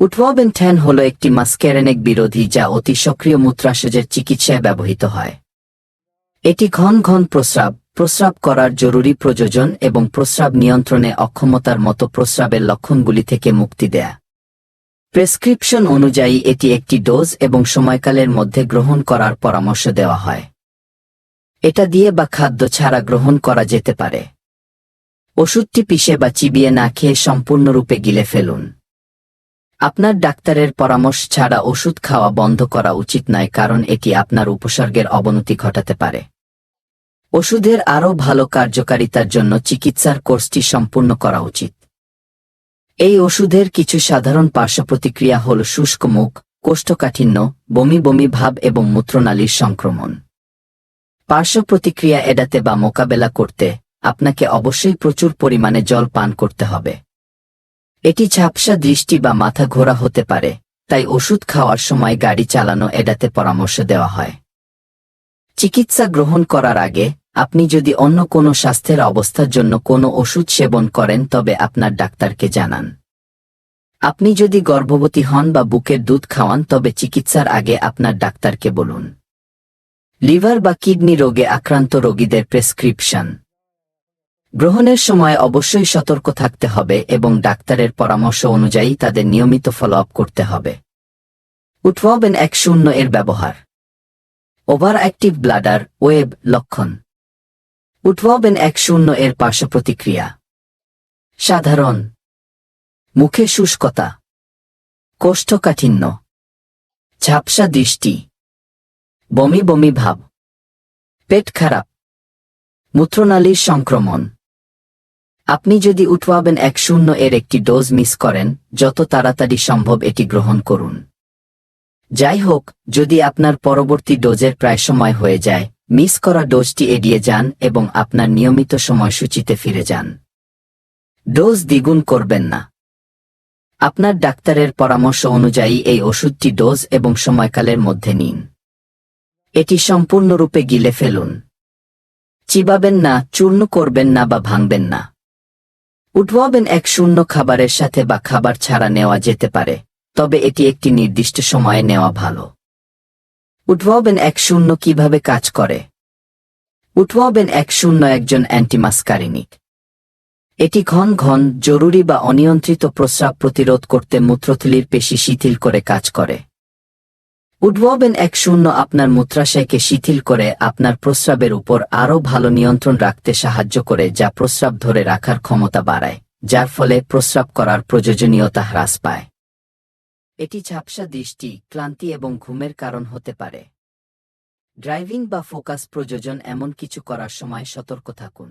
উটওয়াবেন tan হল একটি মাস্কেরেনেক বিরোধী যা অতি সক্রিয় মূত্রাশযের চিকিৎসায় ব্যবহৃত হয়। এটি ঘন ঘন প্রস্রাব প্রস্রাব করার জরুরি প্রয়োজন এবং প্রস্রাব নিয়ন্ত্রণে অক্ষমতার মতো প্রস্রাবের লক্ষণগুলি থেকে মুক্তি দেয়া। প্রেসক্রিপশন অনুযায়ী এটি একটি ডোজ এবং সময়কালের মধ্যে গ্রহণ করার পরামর্শ দেওয়া হয়। এটা দিয়ে বা খাদ্য ছাড়া গ্রহণ করা যেতে পারে। ওষুধটি পিষে বা চিবিয়ে না খেয়ে সম্পূর্ণরূপে গিলে ফেলুন। আপনার ডাক্তারের পরামর্শ ছাড়া ওষুধ খাওয়া বন্ধ করা উচিত নয়, কারণ এটি আপনার উপসর্গের অবনতি ঘটাতে পারে। ওষুধের আরও ভালো কার্যকারিতার জন্য চিকিৎসার কোর্সটি সম্পূর্ণ করা উচিত। এই ওষুধের কিছু সাধারণ পার্শ্ব প্রতিক্রিয়া হল শুষ্ক মুখ, কোষ্ঠকাঠিন্য, বমি বমি ভাব এবং মূত্রনালীর সংক্রমণ। পার্শ্ব প্রতিক্রিয়া এড়াতে বা মোকাবেলা করতে আপনাকে অবশ্যই প্রচুর পরিমাণে জল পান করতে হবে। এটি ঝাপসা দৃষ্টি বা মাথা ঘোরা হতে পারে, তাই ওষুধ খাওয়ার সময় গাড়ি চালানো এড়াতে পরামর্শ দেওয়া হয়। চিকিৎসা গ্রহণ করার আগে, আপনি যদি অন্য কোনো স্বাস্থ্যের অবস্থার জন্য কোনো ওষুধ সেবন করেন, তবে আপনার ডাক্তারকে জানান। আপনি যদি গর্ভবতী হন বা বুকের দুধ খাওয়ান, তবে চিকিৎসার আগে আপনার ডাক্তারকে বলুন। লিভার বা কিডনি রোগে আক্রান্ত রোগীদের প্রেসক্রিপশন। গ্রহণের সময় অবশ্যই সতর্ক থাকতে হবে এবং ডাক্তারের পরামর্শ অনুযায়ী তাদের নিয়মিত ফলো আপ করতে হবে। উঠওয়াবেন এক শূন্য এর ব্যবহার। ওভার অ্যাক্টিভ ব্লাডার ওয়েব লক্ষণ। উঠওয়াবেন এক শূন্য এর পার্শ্ব প্রতিক্রিয়া। সাধারণ। মুখে শুষ্কতা। কোষ্ঠকাঠিন্য। ঝাপসা দৃষ্টি। বমি বমি ভাব। পেট খারাপ। মূত্রনালীর সংক্রমণ। আপনি যদি উঠওয়াবেন এক শূন্য এর একটি ডোজ মিস করেন, যত তাড়াতাড়ি সম্ভব এটি গ্রহণ করুন। যাই হোক, যদি আপনার পরবর্তী ডোজের প্রায় সময় হয়ে যায়, মিস করা ডোজটি এড়িয়ে যান এবং আপনার নিয়মিত সময়সূচিতে ফিরে যান। ডোজ দ্বিগুণ করবেন না। আপনার ডাক্তারের পরামর্শ অনুযায়ী এই ওষুধটি ডোজ এবং সময়কালের মধ্যে নিন। এটি সম্পূর্ণরূপে গিলে ফেলুন। চিবাবেন না, চূর্ণ করবেন না বা ভাঙবেন না। উঠওয়াবেন এক শূন্য খাবারের সাথে বা খাবার ছাড়া নেওয়া যেতে পারে, তবে এটি একটি নির্দিষ্ট সময়ে নেওয়া ভালো। উঠওয়াবেন এক শূন্য কীভাবে কাজ করে? উঠওয়াবেন এক শূন্য একজন অ্যান্টিমাস্কারিনিক। এটি ঘন ঘন, জরুরি বা অনিয়ন্ত্রিত প্রস্রাব প্রতিরোধ করতে মূত্রথলির পেশি শিথিল করে কাজ করে। উদ্ভবেন এক শূন্য আপনার মূত্রাশয়কে শিথিল করে আপনার প্রস্রাবের উপর আরও ভালো নিয়ন্ত্রণ রাখতে সাহায্য করে যা প্রস্রাব ধরে রাখার ক্ষমতা বাড়ায়, যার ফলে প্রস্রাব করার প্রয়োজনীয়তা হ্রাস পায়। এটি ঝাপসা দৃষ্টি, ক্লান্তি এবং ঘুমের কারণ হতে পারে। ড্রাইভিং বা ফোকাস প্রযোজন এমন কিছু করার সময় সতর্ক থাকুন।